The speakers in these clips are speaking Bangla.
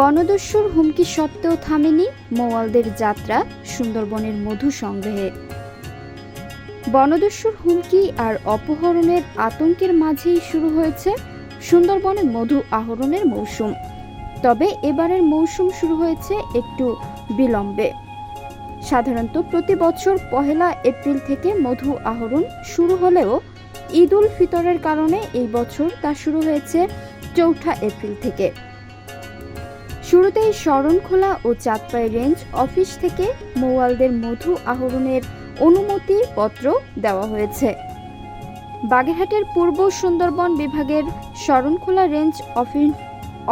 বনদস্যুর হুমকি সত্ত্বেও থামেনি মোয়ালদের যাত্রা সুন্দরবনের মধু সংগ্রহে। বনদস্যুর হুমকি আর অপহরণের আতঙ্কের মাঝেই শুরু হয়েছে সুন্দরবনে মধু আহরণের মৌসুম। তবে এবারের মৌসুম শুরু হয়েছে একটু বিলম্বে। সাধারণত প্রতি বছর পহেলা এপ্রিল থেকে মধু আহরণ শুরু হলেও ঈদ উল ফিতরের কারণে এই বছর তা শুরু হয়েছে চৌঠা এপ্রিল থেকে। শুরুতেই শরণখোলা ও চাঁদপাই রেঞ্জ অফিস থেকে মৌয়ালদের মধু আহরণের অনুমতি পত্র দেওয়া হয়েছে। বাগেরহাটের পূর্ব সুন্দরবন বিভাগের শরণখোলা রেঞ্জ অফিস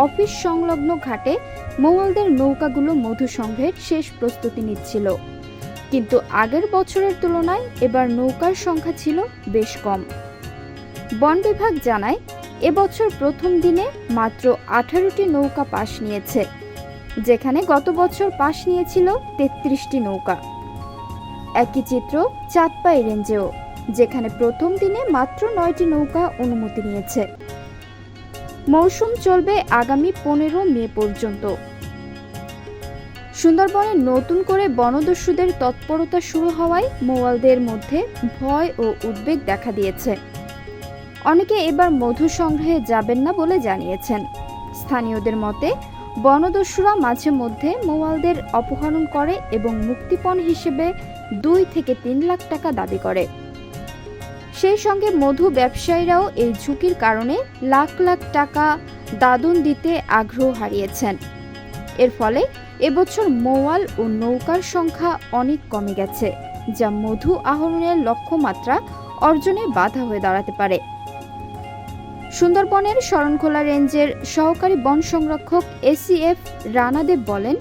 অফিস সংলগ্ন ঘাটে মৌয়ালদের নৌকাগুলো মধু সংঘের শেষ প্রস্তুতি নিচ্ছিল। কিন্তু আগের বছরের তুলনায় এবার নৌকার সংখ্যা ছিল বেশ কম। বন বিভাগ জানায় এবছর প্রথম দিনে মাত্র আঠারোটি নৌকা পাশ নিয়েছে, যেখানে গত বছর পাশ নিয়েছিল তেত্রিশটি নৌকা। একই চিত্র চাঁদপাই রেঞ্জেও, যেখানে প্রথম দিনে মাত্র নয়টি নৌকা অনুমতি নিয়েছে। মৌসুম চলবে আগামী পনেরো মে পর্যন্ত। সুন্দরবনে নতুন করে বনদস্যুদের তৎপরতা শুরু হওয়ায় মোয়ালদের মধ্যে ভয় ও উদ্বেগ দেখা দিয়েছে। অনেকে এবার মধু সংগ্রহে যাবেন না বলে জানিয়েছেন। স্থানীয়দের মতে, বনদস্যুরা মাঝে মধ্যে মোয়ালদের অপহরণ করে এবং মুক্তিপণ হিসেবে দুই থেকে তিন লাখ টাকা দাবি করে। সেই সঙ্গে মধু ব্যবসায়ীরাও এই ঝুঁকির কারণে লাখ লাখ টাকা দাদন দিতে আগ্রহ হারিয়েছেন। এর ফলে এবছর মোয়াল ও নৌকার সংখ্যা অনেক কমে গেছে, যা মধু আহরণের লক্ষ্যমাত্রা অর্জনে বাধা হয়ে দাঁড়াতে পারে। সুন্দরবনের শরণখোলা রেঞ্জের সহকারী বন সংরক্ষক এসিএফ রানাদেব বলেন,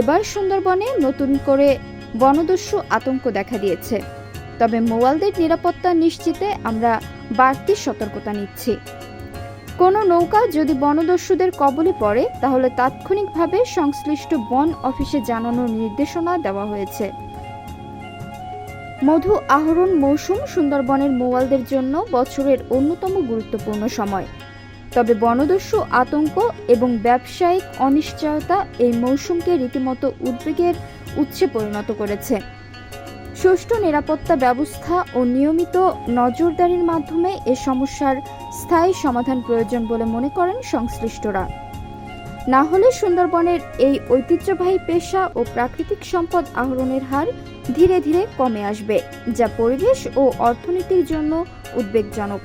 এবার সুন্দরবনে নতুন করে বনদস্যু আতঙ্ক দেখা দিয়েছে। তবে মোয়ালদের নিরাপত্তা নিশ্চিতে আমরা বাড়তি সতর্কতা নিচ্ছি। কোনো নৌকা যদি বনদস্যুদের কবলে পড়ে, তাহলে তাৎক্ষণিকভাবে সংশ্লিষ্ট বন অফিসে জানানোর নির্দেশনা দেওয়া হয়েছে। মধু আহরণ মৌসুম সুন্দরবনের মোয়ালদের জন্য বছরের অন্যতম গুরুত্বপূর্ণ সময়। তবে বনদস্যু আতঙ্ক এবং ব্যবসায়িক অনিশ্চয়তা এই মৌসুমকে রীতিমতো উদ্বেগের উৎসে পরিণত করেছে। সুষ্ঠু নিরাপত্তা ব্যবস্থা ও নিয়মিত নজরদারির মাধ্যমে এ সমস্যার স্থায়ী সমাধান প্রয়োজন বলে মনে করেন সংশ্লিষ্টরা। না হলে সুন্দরবনের এই ঐতিহ্যবাহী পেশা ও প্রাকৃতিক সম্পদ আহরণের হার ধীরে ধীরে কমে আসবে, যা পরিবেশ ও অর্থনীতির জন্য উদ্বেগজনক।